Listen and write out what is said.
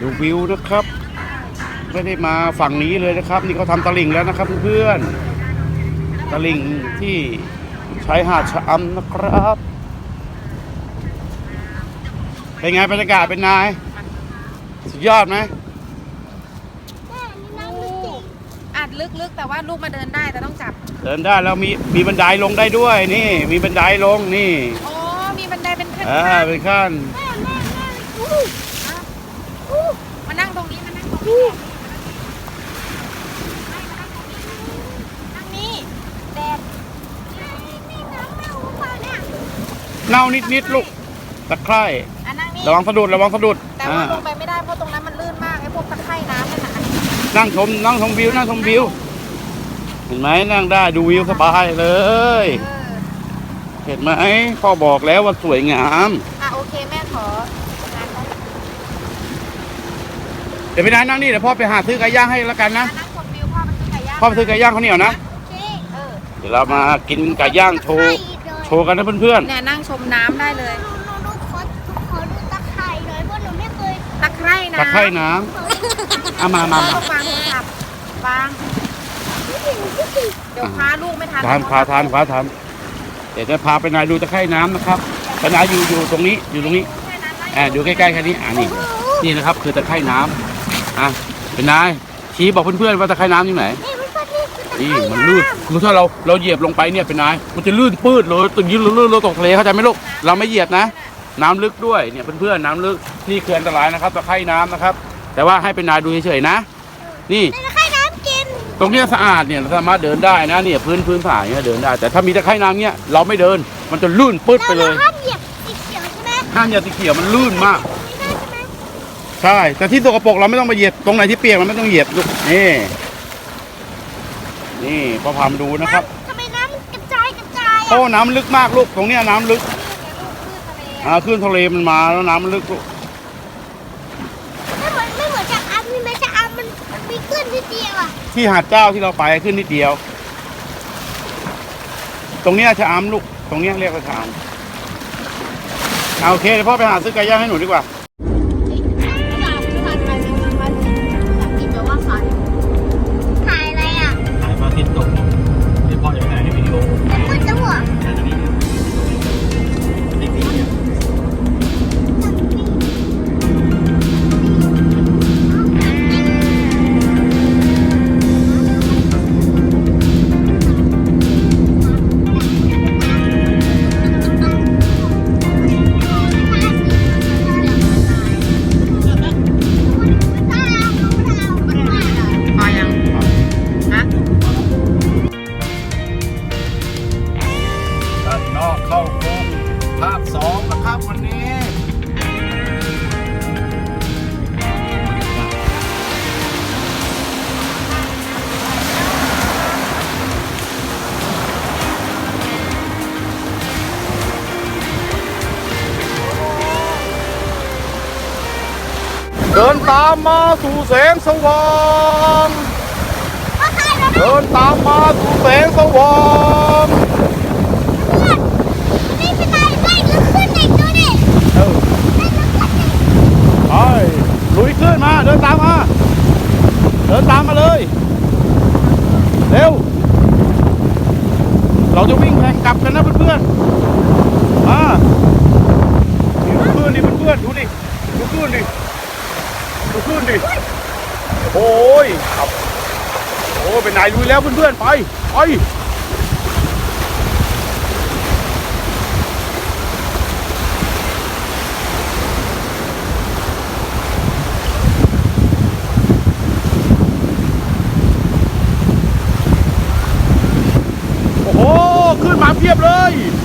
ดูวิวนะครับ ไม่ได้มาฝั่งนี้เลยนะครับ นี่เขาทำตลิ่งแล้วนะครับเพื่อนๆตลิ่งที่ชายหาดชะอำนะครับ เป็นไงบรรยากาศเป็นนาย สุดยอดไหมแม่นี่น้ำลึกจริงอาจลึกๆ แต่ว่าลูกมาเดินได้แต่ต้องจับ เดินได้แล้วมีมีบันไดลงได้ด้วยนี่ มีบันไดลงนี่ อ๋อ มีบันไดเป็นขั้นอ่าเป็นขั้น แม่แม่แม่อู้ มานั่งตรง นี้มานั่งตรงนี้นั่งนี่แดดนี่น้ำแม่หูเปล่าเนี่ยเน่านิดๆลูกตะไคร่อะนั่งนี่ระวังสะดุดระวังสะดุดแต่อ่าว่าลงไปไม่ได้เพราะตรงนั้นมันลื่นมากไอ้พวกตะไคร่น้ำนั่นน่ะนั่งชมนั่งชมวิวนั่งชมวิวเห็นไหมนั่งได้ดูวิวสบายเลย เออ เห็นไหมพ่อบอกแล้วว่าสวยงามอะโอเคแม่ขอทำงานก่อน เดี๋ยวพี่นายนั่งนี่เดี๋ยวพ่อไปหาซื้อไก่ย่างให้แล้วกันนะอะนั่งชมวิวพ่อมันซื้อไก่ย่างพ่อไปซื้อไก่ย่างเขาวเหนียวนะโอเคเออเดี๋ยวเรามากินไก่ย่างโชว์โชว์กันนะเพื่อนเนี่ยนั่งชมน้ำได้เลย หนูหนูหนูขอขอดูตะไคร่หน่อยเพราะหนูไม่เคยตะไคร่ๆน้ำตะไคร่น้ขอดูำเอามามาพ่อมาต้องวางโทรศัพท์วางเดี๋ยวพาลูกไม่ทันทานพาทานพาทานเดี๋ยวจะพาไปนายดูตะไคร่น้ำนะครับไปนายอยู่อยู่ตรงนี้อยู่ตรงนี้แค่นั้นไว้อ่าอยู่ใกล้ๆแค่นี้อ่านี่นี่นะครับ คือตะไคร่น้ำ อะเป็นนายชี้บอกเพื่อนๆว่าตะไคร่น้ำอยู่ไหนนี่มันก็นี่คือตะไคนี่ร่มันลื่นคือถ้าเราเราเหยียบลงไปเนี่ยเป็นนายมันจะลื่นปื้ดเลยตึงยืดลื่นเราตกทะเลเข้าใจไหมลูกเราไม่เหยียบนะ น้ำลึกด้วยเนี่ยเพื่อนๆน้ำลึกนี่คืออันตรายนะครับตะไคร่น้ำนะครับ แต่ว่าให้เป็นนายดูเฉยๆนะ นี่ตะไคร่น้ำกินตรงเนี้ยสะอาดเนี่ยเราสามารถเดินได้นะเนี่ยพื้นพื้นผ่าเนี่ยเดินได้ แต่ถ้ามีตะไคร่น้ำเนี่ยเราไม่เดิน มันจะลื่นปื๊ดไปเราเลยเราห้ามเหยียบสีเขียวใช่ไหมห้ามอย่าติเขียวมันลื่นมาก ไม่ได้ใช่ไหม ใช่ แต่ที่สกปรกเราไม่ต้องไปเหยียบตรงไหนที่เปียกเราไม่ต้องเหยียบลูกนี่นี่พอพามาดูนะครับทำไมน้ำมันกระจายกระจายเพราะว่าน้ำลึกมากลูกตรงเนี้ยน้ำลึกนี่ไงลูกคลื่นทะเลอ่าคลื่นทะเลมันมาแล้วน้ำมันลึกลูกไม่เหมือนไม่เหมือนจะอัมนี่ไหมจะอัมมันมันมีขึ้นนิดเดียวอะที่หาดเจ้าที่เราไปขึ้นนิดเดียว ตรงเนี้ยชะอำลูก ตรงเนี้ยเรียกว่าชะอำเอาโอเคเดี๋ยวพ่อไปหาซื้อไก่ย่างให้หนูดีกว่า องนะครับวันนี้ เดินตามมาสู่แสงสว่าง เดินตามมาสู่แสงสว่าง นี่เป็นอะไรไม่ลึกขึ้นอีกดูดิ เออไป ลุยขึ้นมา เดินตามมา เดินตามมาเลย เร็ว เราจะวิ่งแข่งกลับกันนะเพื่อนๆ มาดูคลื่นดิเพื่อนๆ ดูดิ ดูคลื่นดิ ดูคลื่นดิ โอ้ยครับโอ้เป็นนายลุยแล้วเพื่อนๆ ไป ไป โอ้โห ขึ้นมา เพียบเลย